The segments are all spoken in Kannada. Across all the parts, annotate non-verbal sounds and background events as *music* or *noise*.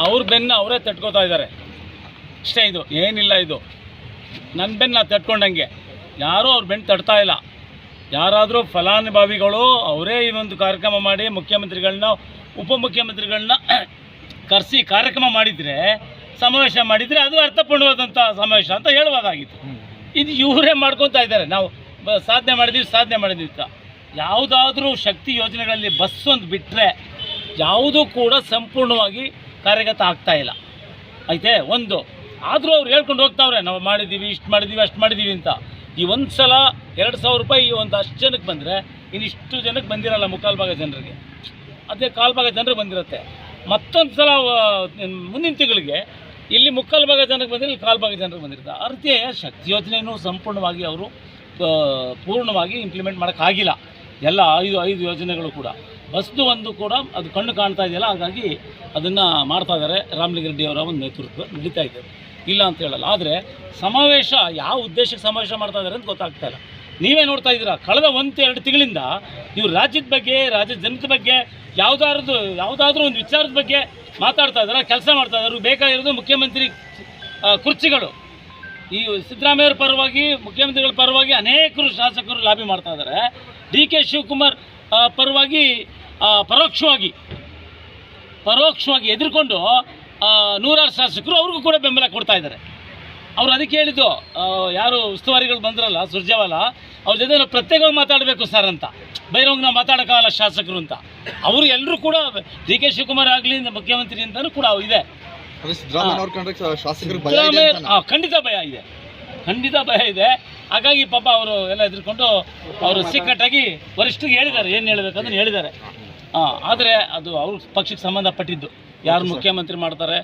ಅವ್ರ ಬೆನ್ನು ಅವರೇ ತಟ್ಕೋತಾ ಇದ್ದಾರೆ. ಇಷ್ಟೇ ಇದು ಏನಿಲ್ಲ ಇದು. ನನ್ನ ಬೆನ್ನು ನಾನು ತಟ್ಕೊಂಡಂಗೆ. ಯಾರೂ ಅವ್ರ ಬೆನ್ನು ತಟ್ತಾ ಇಲ್ಲ. ಯಾರಾದರೂ ಫಲಾನುಭವಿಗಳು ಅವರೇ ಇನ್ನೊಂದು ಕಾರ್ಯಕ್ರಮ ಮಾಡಿ ಮುಖ್ಯಮಂತ್ರಿಗಳನ್ನ ಉಪಮುಖ್ಯಮಂತ್ರಿಗಳನ್ನ *clears throat* ಕರೆಸಿ ಕಾರ್ಯಕ್ರಮ ಮಾಡಿದರೆ ಸಮಾವೇಶ ಮಾಡಿದರೆ ಅದು ಅರ್ಥಪೂರ್ಣವಾದಂಥ ಸಮಾವೇಶ ಅಂತ ಹೇಳುವುದಾಗಿತ್ತು ಇದು ಇವರೇ ಮಾಡ್ಕೊತಾ ಇದ್ದಾರೆ. ನಾವು ಬ- ಸಾಧನೆ ಮಾಡಿದ್ದೀವಿ ಸಾಧನೆ ಮಾಡಿದ್ದೀವಿ ಅಂತ. ಯಾವುದಾದ್ರೂ ಶಕ್ತಿ ಯೋಜನೆಗಳಲ್ಲಿ ಬಸ್ ಒಂದು ಬಿಟ್ಟರೆ ಯಾವುದೂ ಕೂಡ ಸಂಪೂರ್ಣವಾಗಿ ಕಾರ್ಯಗತ ಆಗ್ತಾ ಇಲ್ಲ ಐತೆ ಒಂದು. ಆದರೂ ಅವ್ರು ಹೇಳ್ಕೊಂಡು ಹೋಗ್ತಾವ್ರೆ, ನಾವು ಮಾಡಿದ್ದೀವಿ ಇಷ್ಟು ಮಾಡಿದ್ದೀವಿ ಅಷ್ಟು ಮಾಡಿದ್ದೀವಿ ಅಂತ. ಈ ಒಂದು ಸಲ ಎರಡು ಸಾವಿರ ರೂಪಾಯಿ ಒಂದು ಅಷ್ಟು ಜನಕ್ಕೆ ಬಂದರೆ ಇನ್ನಿಷ್ಟು ಜನಕ್ಕೆ ಬಂದಿರಲ್ಲ ಮುಕ್ಕಾಲು ಭಾಗ ಜನರಿಗೆ. ಅದೇ ಕಾಲು ಭಾಗ ಜನರಿಗೆ ಬಂದಿರುತ್ತೆ. ಮತ್ತೊಂದು ಸಲ ಮುಂದಿನ ತಿಂಗಳಿಗೆ ಇಲ್ಲಿ ಮುಕ್ಕಾಲು ಭಾಗ ಜನಕ್ಕೆ ಬಂದಿರಲಿ ಕಾಲು ಭಾಗ ಜನರಿಗೆ ಬಂದಿರುತ್ತೆ. ಅರ್ಥ ಶಕ್ತಿ ಯೋಜನೆಯೂ ಸಂಪೂರ್ಣವಾಗಿ ಅವರು ಪೂರ್ಣವಾಗಿ ಇಂಪ್ಲಿಮೆಂಟ್ ಮಾಡೋಕ್ಕಾಗಿಲ್ಲ. ಎಲ್ಲ ಐದು ಐದು ಯೋಜನೆಗಳು ಕೂಡ. ಬಸ್ದು ಒಂದು ಕೂಡ ಅದು ಕಣ್ಣು ಕಾಣ್ತಾ ಇದೆಯಲ್ಲ, ಹಾಗಾಗಿ ಅದನ್ನು ಮಾಡ್ತಾ ಇದ್ದಾರೆ. ರಾಮಲಿಂಗಾರೆಡ್ಡಿ ಅವರ ಒಂದು ನೇತೃತ್ವ ನಡೀತಾ ಇದೆ. ಇಲ್ಲ ಅಂತ ಹೇಳಲ್ಲ. ಆದರೆ ಸಮಾವೇಶ ಯಾವ ಉದ್ದೇಶಕ್ಕೆ ಸಮಾವೇಶ ಮಾಡ್ತಾ ಇದ್ದಾರೆ ಅಂತ ಗೊತ್ತಾಗ್ತಾ ಇಲ್ಲ. ನೀವೇ ನೋಡ್ತಾ ಇದ್ದೀರಾ, ಕಳೆದ ಒಂದು ಎರಡು ತಿಂಗಳಿಂದ ನೀವು ರಾಜ್ಯದ ಬಗ್ಗೆ, ರಾಜ್ಯದ ಜನತ ಬಗ್ಗೆ ಯಾವುದಾದ್ರದ್ದು ಯಾವುದಾದ್ರೂ ಒಂದು ವಿಚಾರದ ಬಗ್ಗೆ ಮಾತಾಡ್ತಾ ಇದ್ದಾರೆ, ಕೆಲಸ ಮಾಡ್ತಾ ಇದ್ದಾರೆ ಬೇಕಾಗಿರೋದು ಮುಖ್ಯಮಂತ್ರಿ ಕುರ್ಚಿಗಳು. ಈ ಸಿದ್ದರಾಮಯ್ಯವ್ರ ಪರವಾಗಿ, ಮುಖ್ಯಮಂತ್ರಿಗಳ ಪರವಾಗಿ ಅನೇಕರು ಶಾಸಕರು ಲಾಬಿ ಮಾಡ್ತಾ ಇದ್ದಾರೆ. ಡಿ ಕೆ ಶಿವಕುಮಾರ್ ಪರವಾಗಿ ಪರೋಕ್ಷವಾಗಿ ಪರೋಕ್ಷವಾಗಿ ಎದುರ್ಕೊಂಡು ನೂರಾರು ಶಾಸಕರು ಅವ್ರಿಗೂ ಕೂಡ ಬೆಂಬಲ ಕೊಡ್ತಾ ಇದ್ದಾರೆ. ಅವ್ರು ಅದಕ್ಕೆ ಹೇಳಿದ್ದು ಯಾರು ಉಸ್ತುವಾರಿಗಳು ಬಂದ್ರಲ್ಲ ಸುರ್ಜೇವಾಲ ಅವ್ರ ಜೊತೆ ನಾವು ಪ್ರತ್ಯೇಕವಾಗಿ ಮಾತಾಡಬೇಕು ಸರ್ ಅಂತ. ಬೈರೋಂಗ್ ನಾವು ಮಾತಾಡೋಕ್ಕಾಗಲ್ಲ ಶಾಸಕರು ಅಂತ. ಅವರು ಎಲ್ಲರೂ ಕೂಡ ಡಿ ಕೆ ಶಿವಕುಮಾರ್ ಆಗಲಿ ಮುಖ್ಯಮಂತ್ರಿ ಅಂತಲೂ ಕೂಡ ಇದೆ. ಖಂಡಿತ ಭಯ ಇದೆ. ಖಂಡಿತ ಭಯ ಇದೆ. ಹಾಗಾಗಿ ಪಾಪ ಅವರು ಎಲ್ಲ ಎದುರ್ಕೊಂಡು ಅವರು ಸಿಕ್ಕಟ್ಟಾಗಿ ವರಿಷ್ಠರಿಗೆ ಹೇಳಿದ್ದಾರೆ. ಏನು ಹೇಳಬೇಕಂದ್ರೆ ಹೇಳಿದ್ದಾರೆ. ಆದರೆ ಅದು ಅವ್ರ ಪಕ್ಷಕ್ಕೆ ಸಂಬಂಧಪಟ್ಟಿದ್ದು. ಯಾರು ಮುಖ್ಯಮಂತ್ರಿ ಮಾಡ್ತಾರೆ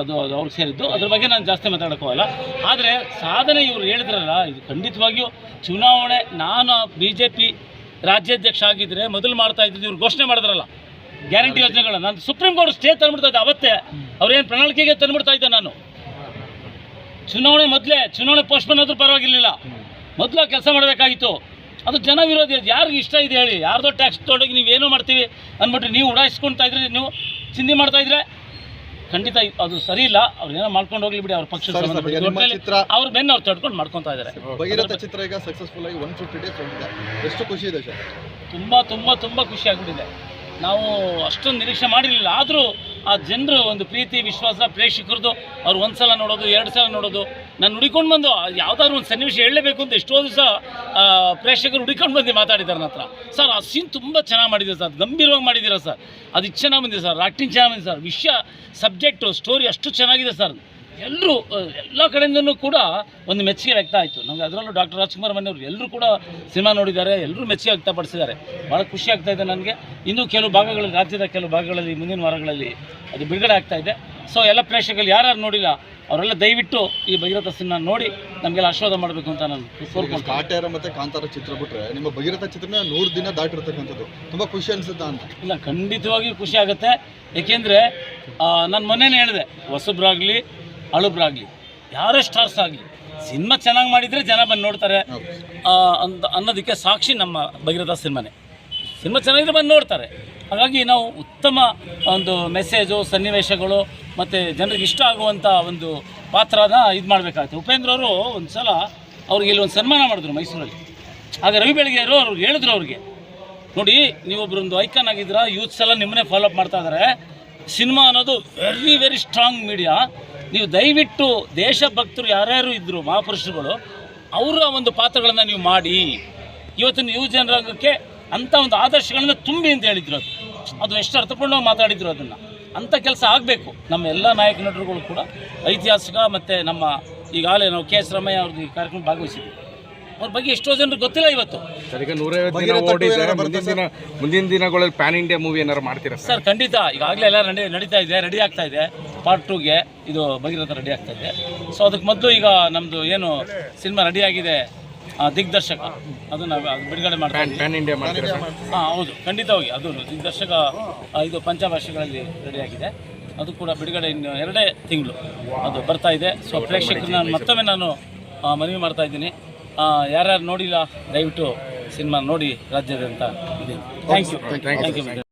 ಅದು ಅದು ಅವ್ರಿಗೆ ಸೇರಿದ್ದು. ಅದ್ರ ಬಗ್ಗೆ ನಾನು ಜಾಸ್ತಿ ಮಾತಾಡೋಕೆ ಹೋಗಲ್ಲ ಆದರೆ ಸಾಧನೆ ಇವರು ಹೇಳಿದ್ರಲ್ಲ ಇದು ಖಂಡಿತವಾಗಿಯೂ ಚುನಾವಣೆ ನಾನು ಬಿ ಜೆ ಪಿ ರಾಜ್ಯಾಧ್ಯಕ್ಷ ಆಗಿದ್ದರೆ ಮೊದಲು ಮಾಡ್ತಾ ಇದ್ದಿದ್ದು ಇವ್ರು ಘೋಷಣೆ ಮಾಡಿದ್ರಲ್ಲ. ಗ್ಯಾರಂಟಿ ಯೋಜನೆಗಳನ್ನ. ನಾನು ಸುಪ್ರೀಂ ಕೋರ್ಟ್ ಸ್ಟೇ ತಂದ್ಬಿಡ್ತಾ ಇದ್ದೆ ಅವತ್ತೇ. ಅವ್ರೇನು ಪ್ರಣಾಳಿಕೆಗೆ ತಂದ್ಬಿಡ್ತಾ ಇದ್ದೆ ನಾನು. ಚುನಾವಣೆ ಮೊದಲೇ ಚುನಾವಣೆ ಪೋಸ್ಟ್ಪೋನ್ ಆದ್ರೂ ಪರವಾಗಿರ್ಲಿಲ್ಲ. ಮೊದಲು ಕೆಲಸ ಮಾಡಬೇಕಾಗಿತ್ತು. ಅದು ಜನ ವಿರೋಧಿ ಅದು ಯಾರಿಗೆ ಇಷ್ಟ ಇದೆ ಹೇಳಿ. ಯಾರ್ದೋ ಟ್ಯಾಕ್ಸ್ ತೊಗೊಂಡೋಗಿ ನೀವೇನೋ ಮಾಡ್ತೀವಿ ಅಂದ್ಬಿಟ್ಟು ನೀವು ಉಡಾಯಿಸ್ಕೊಳ್ತಾ ಇದ್ರೆ ನೀವು ಚಿಂದಿ ಮಾಡ್ತಾ ಇದ್ರೆ ಖಂಡಿತ ಅದು ಸರಿ ಇಲ್ಲ. ಅವ್ರು ಏನೋ ಮಾಡ್ಕೊಂಡು ಹೋಗ್ಲಿ ಬಿಡಿ ಅವ್ರ ಪಕ್ಷ ಅವ್ರ ಬೆನ್ನ ಅವ್ರು ತಡ್ಕೊಂಡು ಮಾಡ್ಕೊತಾ ಇದ್ದಾರೆ. ಭಗೀರಥ ಚಿತ್ರ ಈಗ ಸಕ್ಸಸ್ಫುಲ್ ಆಗಿ ಒನ್ ಫಿಫ್ಟಿ ಡೇಸ್ ಹೋಗಿದೆ. ಎಷ್ಟು ಖುಷಿ ಇದೆ ಸರ್? ತುಂಬಾ ತುಂಬಾ ತುಂಬ ಖುಷಿ ಆಗ್ಬಿಟ್ಟಿದೆ. ನಾವು ಅಷ್ಟೊಂದು ನಿರೀಕ್ಷೆ ಮಾಡಿರಲಿಲ್ಲ. ಆದರೂ ಆ ಜನರು ಒಂದು ಪ್ರೀತಿ, ವಿಶ್ವಾಸ ಪ್ರೇಕ್ಷಕರದ್ದು ಅವ್ರು ಒಂದು ಸಲ ನೋಡೋದು ಎರಡು ಸಲ ನೋಡೋದು. ನಾನು ಹುಡುಕೊಂಡು ಬಂದು ಯಾವುದಾದ್ರು ಒಂದು ಸನ್ನಿವೇಶ ಹೇಳಲೇಬೇಕು ಅಂತ ಎಷ್ಟೋ ದಿವಸ ಪ್ರೇಕ್ಷಕರು ಹುಡುಕೊಂಡು ಬಂದು ಮಾತಾಡಿದ್ದಾರೆ ನನ್ನ ಹತ್ರ. ಸರ್, ಆ ಸೀನ್ ತುಂಬ ಚೆನ್ನಾಗಿ ಮಾಡಿದ್ದೀರಾ ಸರ್. ಗಂಭೀರವಾಗಿ ಮಾಡಿದ್ದೀರಾ ಸರ್? ಅದು ಚೆನ್ನಾಗಿ ಬಂದಿದೆ ಸರ್. ಆ್ಯಕ್ಟಿಂಗ್ ಚೆನ್ನಾಗಿ ಬಂದಿದೆ ಸರ್. ವಿಷಯ ಸಬ್ಜೆಕ್ಟು ಸ್ಟೋರಿ ಅಷ್ಟು ಚೆನ್ನಾಗಿದೆ ಸರ್. ಎಲ್ಲರೂ ಎಲ್ಲ ಕಡೆಯಿಂದನೂ ಕೂಡ ಒಂದು ಮೆಚ್ಚುಗೆ ವ್ಯಕ್ತ ಆಯಿತು. ನಮಗೆ ಅದರಲ್ಲೂ ಡಾಕ್ಟರ್ ರಾಜ್ಕುಮಾರ್ ಮನೆಯವರು ಎಲ್ಲರೂ ಕೂಡ ಸಿನಿಮಾ ನೋಡಿದ್ದಾರೆ ಎಲ್ಲರೂ ಮೆಚ್ಚುಗೆ ವ್ಯಕ್ತಪಡಿಸಿದ್ದಾರೆ. ಭಾಳ ಖುಷಿ ಆಗ್ತಾ ಇದೆ ನನಗೆ. ಇನ್ನೂ ಕೆಲವು ಭಾಗಗಳಲ್ಲಿ ರಾಜ್ಯದ ಕೆಲವು ಭಾಗಗಳಲ್ಲಿ ಮುಂದಿನ ವಾರಗಳಲ್ಲಿ ಅದು ಬಿಡುಗಡೆ ಆಗ್ತಾ ಇದೆ. ಸೊ ಎಲ್ಲ ಪ್ರೇಕ್ಷಕರು ಯಾರ್ಯಾರು ನೋಡಿಲ್ಲ ಅವರೆಲ್ಲ ದಯವಿಟ್ಟು ಈ ಭಗೀರಥ ಸಿನಿಮಾ ನೋಡಿ ನಮಗೆಲ್ಲ ಆಶೀರ್ವಾದ ಮಾಡಬೇಕು ಅಂತ ನಾನು ಕಾಟ್ಯಾರ ಮತ್ತು ಮತ್ತೆ ಕಾಂತಾರ ಚಿತ್ರ ಬಿಟ್ಟರೆ ನಿಮ್ಮ ಭಗೀರಥ ಚಿತ್ರನ ನೂರು ದಿನ ದಾಟಿರ್ತಕ್ಕಂಥದ್ದು. ತುಂಬಾ ಖುಷಿ ಅನಿಸುತ್ತಾ ಅಂತ. ಇಲ್ಲ ಖಂಡಿತವಾಗಿಯೂ ಖುಷಿ ಆಗುತ್ತೆ. ಏಕೆಂದರೆ ನಾನು ಮೊನ್ನೆನೇ ಹೇಳಿದೆ ಹೊಸಬ್ರಾಗಲಿ ಹಳುಬ್ರಾಗಲಿ ಯಾರೇ ಸ್ಟಾರ್ಸ್ ಆಗಲಿ. ಸಿನಿಮಾ ಚೆನ್ನಾಗಿ ಮಾಡಿದರೆ ಜನ ಬಂದು ನೋಡ್ತಾರೆ. ಅಂತ ಅನ್ನೋದಕ್ಕೆ ಸಾಕ್ಷಿ ನಮ್ಮ ಭಗೀರಥ ಸಿನಿಮಾನೇ. ಸಿನಿಮಾ ಚೆನ್ನಾಗಿದ್ರೆ ಬಂದು ನೋಡ್ತಾರೆ. ಹಾಗಾಗಿ ನಾವು ಉತ್ತಮ ಒಂದು ಮೆಸೇಜು ಸನ್ನಿವೇಶಗಳು ಮತ್ತು ಜನರಿಗೆ ಇಷ್ಟ ಆಗುವಂಥ ಒಂದು ಪಾತ್ರನ ಇದು ಮಾಡಬೇಕಾಗುತ್ತೆ. ಉಪೇಂದ್ರ ಅವರು ಒಂದು ಸಲ ಅವ್ರಿಗೆ ಇಲ್ಲಿ ಒಂದು ಸನ್ಮಾನ ಮಾಡಿದ್ರು ಮೈಸೂರಲ್ಲಿ. ಆಗ ರವಿ ಬೆಳಗ್ಗೆಯವರು ಅವ್ರಿಗೆ ಹೇಳಿದ್ರು ಅವ್ರಿಗೆ ನೋಡಿ ನೀವೊಬ್ಬರೊಂದು ಐಕಾನ್ ಆಗಿದ್ದೀರಾ ಯೂತ್ಸ್ ಎಲ್ಲ ನಿಮ್ಮನ್ನೇ ಫಾಲೋಅಪ್ ಮಾಡ್ತಾ ಇದ್ದಾರೆ ಸಿನಿಮಾ ಅನ್ನೋದು ವೆರಿ ವೆರಿ ಸ್ಟ್ರಾಂಗ್ ಮೀಡಿಯಾ ನೀವು ದಯವಿಟ್ಟು ದೇಶಭಕ್ತರು ಯಾರ್ಯಾರು ಇದ್ದರು ಮಹಾಪುರುಷರುಗಳು, ಅವರ ಒಂದು ಪಾತ್ರಗಳನ್ನು ನೀವು ಮಾಡಿ. ಇವತ್ತಿನ ಯುವ ಜನರಂಗಕ್ಕೆ ಅಂಥ ಒಂದು ಆದರ್ಶಗಳನ್ನು ತುಂಬಿ ಅಂತ ಹೇಳಿದ್ರು ಅದು. ಅದು ಎಷ್ಟು ಅರ್ಥಪೂರ್ಣ ಮಾತಾಡಿದ್ರು ಅದನ್ನು. ಅಂಥ ಕೆಲಸ ಆಗಬೇಕು. ನಮ್ಮ ಎಲ್ಲ ನಾಯಕ ನಟರುಗಳು ಕೂಡ ಐತಿಹಾಸಿಕ ಮತ್ತು ನಮ್ಮ ಈಗಾಗಲೇ ನಾವು ಕೆ ಎಸ್ ರಮಯ್ಯ ಅವ್ರದ್ದು ಈ ಕಾರ್ಯಕ್ರಮ ಭಾಗವಹಿಸಿದ್ವಿ. ಅವ್ರ ಬಗ್ಗೆ ಎಷ್ಟೋ ಜನರಿಗೆ ಗೊತ್ತಿಲ್ಲ ಇವತ್ತು. ಸರ್ ಈಗ ನೂರೈವತ್ತು ದಿನ ಓಡಿದೆ ಮುಂದಿನ ದಿನ ಮುಂದಿನ ದಿನಗಳಲ್ಲಿ ಪ್ಯಾನ್ ಇಂಡಿಯಾ ಮೂವಿ ಏನಾದ್ರು ಮಾಡ್ತೀರಾ ಸರ್? ಸರ್ ಖಂಡಿತ. ಈಗಾಗಲೇ ಎಲ್ಲ ನಡೆ ನಡೀತಾ ಇದೆ ರೆಡಿ ಆಗ್ತಾ ಇದೆ. ಪಾರ್ಟ್ ಟೂಗೆ ಇದು ಭಗೀರಥ ರೆಡಿ ಆಗ್ತಾ ಇದೆ. ಸೊ ಅದಕ್ಕೆ ಮೊದಲು ಈಗ ನಮ್ಮದು ಏನು ಸಿನಿಮಾ ರೆಡಿಯಾಗಿದೆ ಆಗಿದೆ ಆ, ದಿಗ್ದರ್ಶಕ. ಅದನ್ನು ಅದು ಬಿಡುಗಡೆ ಮಾಡ್ತಾ ಪ್ಯಾನ್ ಇದ್ದೀವಿ. ಪ್ಯಾನ್ ಇಂಡಿಯಾ ಮಾಡ್ತೀರಾ ಸರ್? ಹಾಂ ಹೌದು. ಖಂಡಿತವಾಗಿ ಅದು ದಿಗ್ದರ್ಶಕ ಆ, ಇದು ಪಂಚಭಾಷೆಗಳಲ್ಲಿ ರೆಡಿಯಾಗಿದೆ ಅದು ಕೂಡ ಬಿಡುಗಡೆ ಇನ್ನು ಎರಡೇ ತಿಂಗಳು. ಅದು ಬರ್ತಾ ಇದೆ. ಸೊ ಪ್ರೇಕ್ಷಕರನ್ನ ಮತ್ತೊಮ್ಮೆ ನಾನು ಆ, ಮನವಿ ಮಾಡ್ತಾ ಇದ್ದೀನಿ. ಯಾರ್ಯಾರು ನೋಡಿಲ್ಲ ದಯವಿಟ್ಟು ಸಿನಿಮಾ ನೋಡಿ ರಾಜ್ಯದಂತ ಇದೆ ಥ್ಯಾಂಕ್ ಯು ಥ್ಯಾಂಕ್ ಯು